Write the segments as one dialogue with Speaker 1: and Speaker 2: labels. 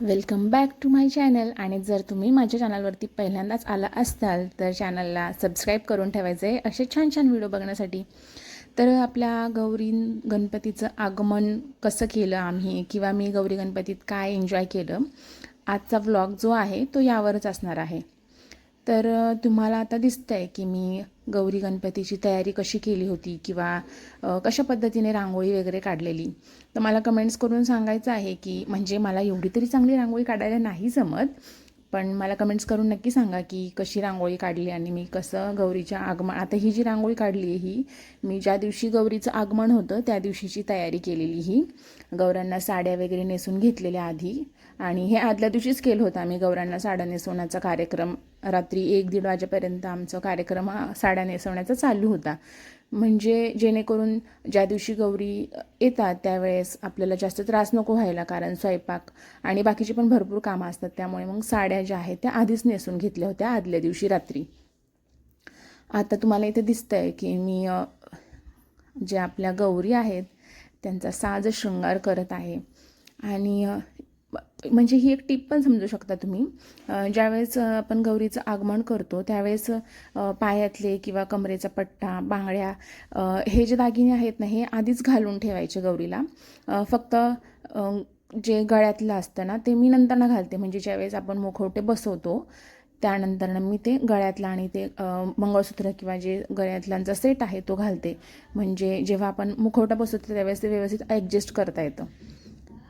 Speaker 1: Welcome back to my channel आणि जर तुम्ही माझ्या चॅनलवरती पहिल्यांदाच आला असाल तर चॅनलला सबस्क्राईब करून ठेवायचं आहे असे छान छान व्हिडिओ बघण्यासाठी. तर आपल्या गौरी गणपतीचं आगमन कसं केलं आम्ही किंवा मी गौरी गणपतीत काय एन्जॉय केलं आजचा व्लॉग जो आहे तो यावरच असणार आहे. तर तुम्हाला आता दिसतं आहे की मी गौरी गणपतीची तयारी कशी केली होती किंवा कशा पद्धतीने रांगोळी वगैरे काढलेली? तर मला कमेंट्स करून सांगायचं आहे की म्हणजे मला एवढी तरी चांगली रांगोळी काढायला नाही जमत पण मला कमेंट्स करून नक्की सांगा की कशी रांगोळी काढली आणि मी कसं गौरीच्या आगमन आता ही जी रांगोळी काढली आहे ही मी ज्या दिवशी गौरीचं आगमन होतं त्या दिवशीची तयारी केलेली ही. गौरांना साड्या वगैरे नेसून घेतलेल्या आधी. आणि हे आदल्या दिवशीच केलं होतं आम्ही गौरांना साड्या नेसवण्याचा कार्यक्रम. रात्री एक दीड वाजेपर्यंत आमचा कार्यक्रम हा साड्या नेसवण्याचा चालू होता. म्हणजे जेणेकरून ज्या दिवशी गौरी येतात त्यावेळेस आपल्याला जास्त त्रास नको व्हायला कारण स्वयंपाक आणि बाकीची पण भरपूर कामं असतात. त्यामुळे मग साड्या ज्या आहेत त्या आधीच नेसून घेतल्या होत्या आदल्या दिवशी रात्री. आता तुम्हाला इथे दिसतं आहे की मी जे आपल्या गौरी आहेत त्यांचा साज शृंगार करत आहे. आणि म्हणजे ही एक टीप पण समजू शकता तुम्ही. ज्यावेळेस आपण गौरीचं आगमन करतो त्यावेळेस पायातले किंवा कमरेचा पट्टा बांगड्या हे जे दागिने आहेत ना हे आधीच घालून ठेवायचे गौरीला. फक्त जे गळ्यातलं असतं ना ते मी नंतरनं घालते. म्हणजे ज्यावेळेस आपण मुखवटे बसवतो त्यानंतरनं मी ते गळ्यातलं आणि ते मंगळसूत्र किंवा जे गळ्यातल्यांचा सेट आहे तो घालते. म्हणजे जेव्हा आपण मुखवटा बसवतो त्यावेळेस ते व्यवस्थित ॲडजस्ट करता येतं.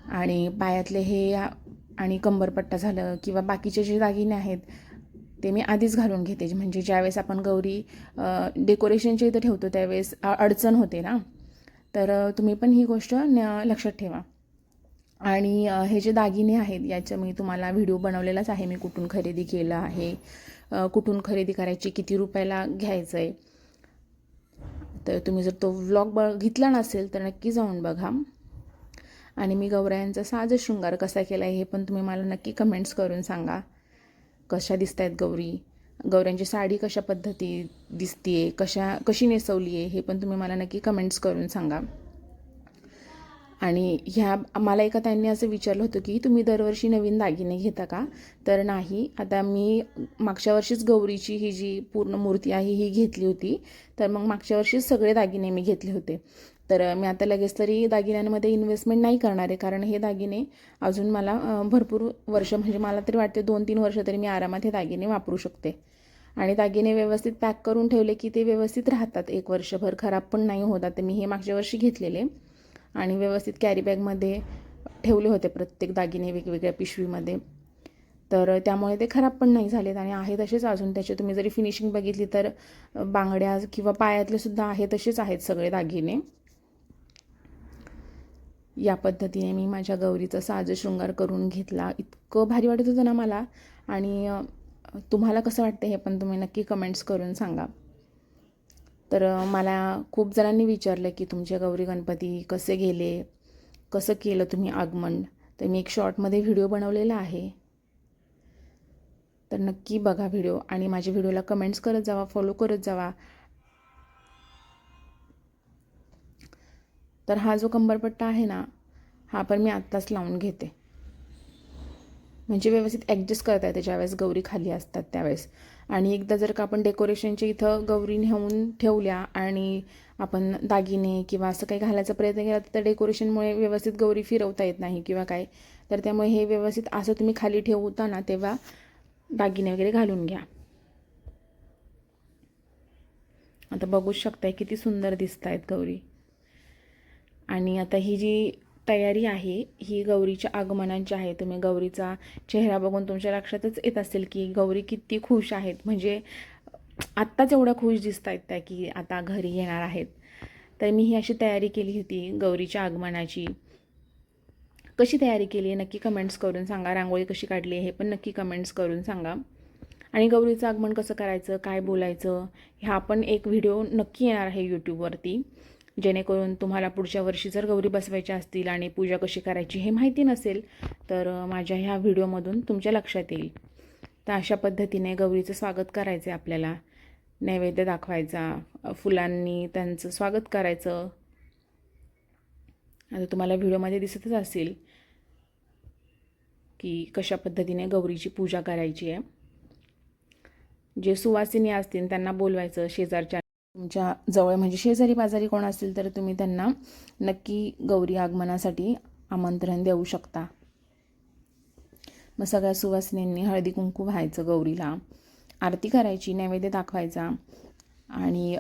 Speaker 1: आणि पायातले हे आणि कंबरपट्टा झालं किंवा बाकीचे जे दागिने आहेत ते मी आधीच घालून घेते. म्हणजे ज्यावेळेस आपण गौरी डेकोरेशनच्या इथं ठेवतो त्यावेळेस अडचण होते ना. तर तुम्ही पण ही गोष्ट न लक्षात ठेवा. आणि हे जे दागिने आहेत याचं मी तुम्हाला व्हिडिओ बनवलेलाच आहे. मी कुठून खरेदी केलं आहे कुठून खरेदी करायची किती रुपयाला घ्यायचं आहे तर तुम्ही जर तो व्लॉग बघितला नसेल तर नक्की जाऊन बघा. आणि मी गौरायांचा साज शृंगार कसा केला आहे हे पण तुम्ही मला नक्की कमेंट्स करून सांगा. कशा दिसत आहेत गौरी? गौऱ्यांची साडी कशा पद्धती दिसतीये? कशा कशी नेसवली आहे हे पण तुम्ही मला नक्की कमेंट्स करून सांगा. आणि ह्या मला एका त्यांनी असं विचारलं होतं की तुम्ही दरवर्षी नवीन दागिने घेता का? तर नाही. आता मी मागच्या वर्षीच गौरीची ही जी पूर्ण मूर्ती आहे ही घेतली होती. तर मग मागच्या वर्षीच सगळे दागिने मी घेतले होते. तर मी आता लगेच तरी दागिन्यांमध्ये इन्व्हेस्टमेंट नाही करणार आहे. कारण हे दागिने अजून मला भरपूर वर्ष म्हणजे मला तरी वाटते दोन तीन वर्ष तरी मी आरामात हे दागिने वापरू शकते. आणि दागिने व्यवस्थित पॅक करून ठेवले की ते व्यवस्थित राहतात एक वर्षभर. खराब पण नाही होतात तर मी हे मागच्या वर्षी घेतलेले. आणि व्यवस्थित कॅरी बॅगमध्ये ठेवले होते प्रत्येक दागिने वेगवेगळ्या पिशवीमध्ये. तर त्यामुळे ते खराब पण नाही झालेत आणि आहे तसेच अजून. त्याचे तुम्ही जरी फिनिशिंग बघितली तर बांगड्या किंवा पायातले सुद्धा आहे तसेच आहेत सगळे दागिने. या पद्धतीने मी माझ्या गौरीचा साज शृंगार करून घेतला. इतकं भारी वाटत होतं ना मला. आणि तुम्हाला कसं वाटतं हे पण तुम्ही नक्की कमेंट्स करून सांगा. तर मला खूप जणांनी विचारलं की तुमचे गौरी गणपती कसे गेले? कसं केलं तुम्ही आगमन? तर मी एक शॉर्टमध्ये व्हिडिओ बनवलेला आहे. तर नक्की बघा व्हिडिओ आणि माझ्या व्हिडिओला कमेंट्स करत जावा फॉलो करत जावा. तर हा जो कंबरपट्टा आहे ना हा पण मी आत्ताच लावून घेते. म्हणजे व्यवस्थित ॲडजस्ट करता येते ज्यावेळेस गौरी खाली असतात त्यावेळेस. आणि एकदा जर का आपण डेकोरेशनच्या इथं गौरी नेऊन ठेवल्या आणि आपण दागिने किंवा असं काही घालायचा प्रयत्न केला तर डेकोरेशनमुळे व्यवस्थित गौरी फिरवता येत नाही किंवा काय. तर त्यामुळे हे व्यवस्थित असं तुम्ही खाली ठेवता ना तेव्हा दागिने वगैरे घालून घ्या. आता बघूच शकताय किती सुंदर दिसत आहेत गौरी. आणि आता ही जी तयारी आहे ही गौरीच्या आगमनाची आहे. तुम्ही गौरीचा चेहरा बघून तुमच्या लक्षातच येत असेल की गौरी किती खुश आहेत. म्हणजे आत्ताच एवढ्या खुश दिसत आहेत त्या की आता घरी येणार आहेत. तर मी ही अशी तयारी केली होती गौरीच्या आगमनाची. कशी तयारी केली आहे नक्की कमेंट्स करून सांगा. रांगोळी कशी काढली आहे हे पण नक्की कमेंट्स करून सांगा. आणि गौरीचं आगमन कसं करायचं काय बोलायचं ह्या पण एक व्हिडिओ नक्की येणार आहे यूट्यूबवरती जेणेकरून तुम्हाला पुढच्या वर्षी जर गौरी बसवायच्या असतील आणि पूजा कशी करायची हे माहिती नसेल तर माझ्या ह्या व्हिडिओमधून तुमच्या लक्षात येईल. तर अशा पद्धतीने गौरीचं स्वागत करायचं आहे आपल्याला. नैवेद्य दाखवायचा फुलांनी त्यांचं स्वागत करायचं. आता तुम्हाला व्हिडिओमध्ये दिसतच असेल की कशा पद्धतीने गौरीची पूजा करायची आहे. जे सुवासिनी असतील त्यांना बोलवायचं शेजारच्या तुमच्या जवळ म्हणजे शेजारी पाजारी कोण असतील तर तुम्ही त्यांना नक्की गौरी आगमनासाठी आमंत्रण देऊ शकता. मग सगळ्या सुवासिनींनी हळदी कुंकू व्हायचं गौरीला. आरती करायची नैवेद्य दाखवायचा आणि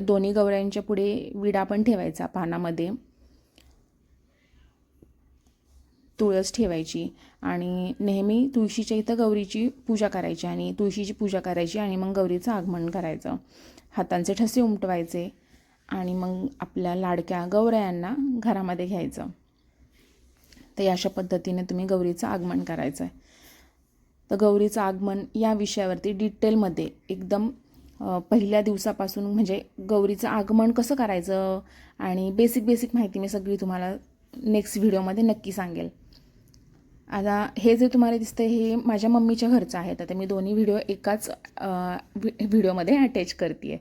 Speaker 1: दोन्ही गौऱ्यांच्या पुढे विडा पण ठेवायचा पानामध्ये. तुळस ठेवायची आणि नेहमी तुळशीच्या इथं गौरीची पूजा करायची आणि तुळशीची पूजा करायची आणि मग गौरीचं आगमन करायचं. हातांचे ठसे उमटवायचे आणि मग आपल्या लाडक्या गौऱ्यांना घरामध्ये घ्यायचं. तर अशा पद्धतीने तुम्ही गौरीचं आगमन करायचं आहे तर गौरीचं आगमन या विषयावरती डिटेलमध्ये एकदम पहिल्या दिवसापासून म्हणजे गौरीचं आगमन कसं करायचं आणि बेसिक बेसिक माहिती मी सगळी तुम्हाला नेक्स्ट व्हिडिओमध्ये नक्की सांगेल. आता हे जे तुम्हाला दिसतं हे माझ्या मम्मीच्या घरचं आहे. तर मी दोन्ही व्हिडिओ एकाच व्हि- व्हिडिओमध्ये अटॅच करते आहे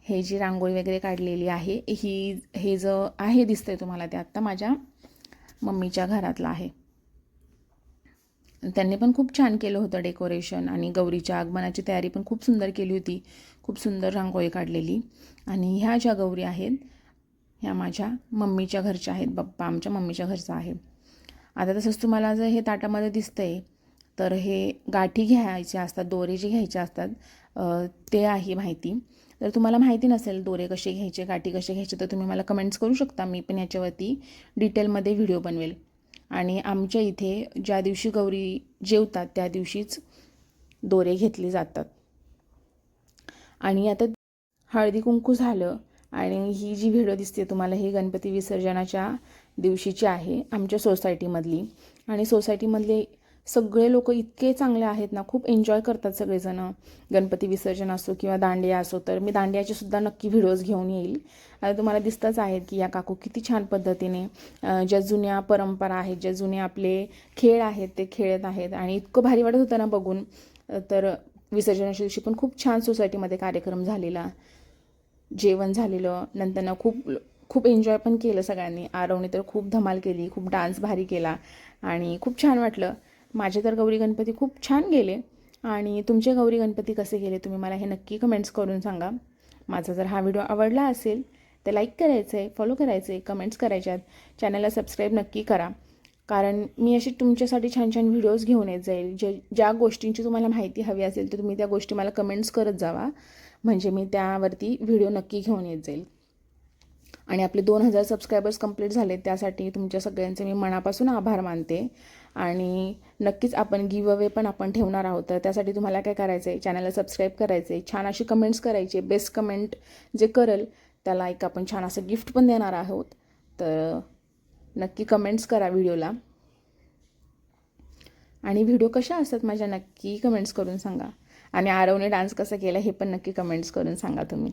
Speaker 1: हे जी रांगोळी वगैरे काढलेली आहे ही हे जे आहे दिसतंय तुम्हाला ते आत्ता माझ्या मम्मीच्या घरातलं आहे. त्यांनी पण खूप छान केलं होतं डेकोरेशन आणि गौरीच्या आगमनाची तयारी पण खूप सुंदर केली होती. खूप सुंदर रांगोळी काढलेली. आणि ह्या ज्या गौरी आहेत ह्या माझ्या मम्मीच्या घरच्या आहेत. बाप्पा आमच्या मम्मीच्या घरचा आहे. आता तसंच तुम्हाला जर हे ताटामध्ये दिसतंय तर हे गाठी घ्यायच्या असतात दोरे जे घ्यायचे असतात ते आहे माहिती. तर तुम्हाला माहिती नसेल दोरे कसे घ्यायचे गाठी कसे घ्यायचे तर तुम्ही मला कमेंट्स करू शकता. मी पण याच्यावरती डिटेलमध्ये व्हिडिओ बनवेल. आणि आमच्या इथे ज्या दिवशी गौरी जेवतात त्या दिवशीच दोरे घेतले जातात. आणि आता हळदी कुंकू झालं आणि ही जी व्हिडिओ दिसते तुम्हाला ही गणपती विसर्जनाच्या दिवशीची आहे आमच्या सोसायटीमधली. आणि सोसायटीमधले सगळे लोक इतके चांगले आहेत ना खूप एन्जॉय करतात सगळेजणं. गणपती विसर्जन असो किंवा दांडिया असो तर मी दांडियाचे सुद्धा नक्की व्हिडिओज घेऊन येईल. आता तुम्हाला दिसतंच आहेत की या काकू किती छान पद्धतीने ज्या जुन्या परंपरा आहेत ज्या जुने आपले खेळ आहेत ते खेळत आहेत. आणि इतकं भारी वाटत होतं ना बघून. तर विसर्जनाच्या दिवशी पण खूप छान सोसायटीमध्ये कार्यक्रम झालेला. जेवण झालेलं नंतर खूप खूप एन्जॉय पण केलं सगळ्यांनी. आरवने तर खूप धमाल केली खूप डान्स भारी केला आणि खूप छान वाटलं. माझे तर गौरी गणपती खूप छान गेले. आणि तुमचे गौरी गणपती कसे गेले तुम्ही मला हे नक्की कमेंट्स करून सांगा. माझा जर हा व्हिडिओ आवडला असेल तर लाईक करायचं आहे फॉलो करायचं आहे कमेंट्स करायच्या आहेत चॅनलला सबस्क्राईब नक्की करा. कारण मी अशी तुमच्यासाठी छान छान व्हिडिओज घेऊन येत जाईल. जे ज्या गोष्टींची तुम्हाला माहिती हवी असेल तर तुम्ही त्या गोष्टी मला कमेंट्स करत जावा. म्हणजे मी त्यावरती व्हिडिओ नक्की घेऊन येत जाईल. आणि आपले दोन हजार सबस्क्रायबर्स कंप्लीट झाले त्यासाठी तुमच्या सगळ्यांचे मी मनापासून आभार मानते. आणि नक्कीच आपण गिव अवे पण आपण ठेवणार आहोत. तर त्यासाठी तुम्हाला काय करायचं आहे चॅनलला सबस्क्राईब करायचं आहे छान अशी कमेंट्स करायचे. बेस्ट कमेंट जे करेल त्याला एक आपण छान असं गिफ्ट पण देणार आहोत. तर नक्की कमेंट्स करा व्हिडिओला आणि व्हिडिओ कशा असतात माझ्या नक्की कमेंट्स करून सांगा. आणि आरवने डान्स कसा केला हे पण नक्की कमेंट्स करून सांगा तुम्ही.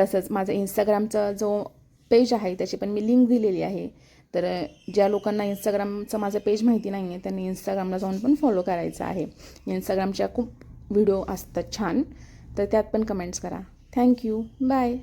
Speaker 1: तसंच माझं इंस्टाग्रामचा जो पेज आहे त्याची पण मी लिंक दिलेली आहे. तर ज्या लोकांना इंस्टाग्रामचं माझं पेज माहिती नाही आहे त्यांनी इंस्टाग्रामला जाऊन पण फॉलो करायचं आहे. इंस्टाग्रामच्या खूप व्हिडिओ असतात छान. तर त्यात पण कमेंट्स करा. Thank you bye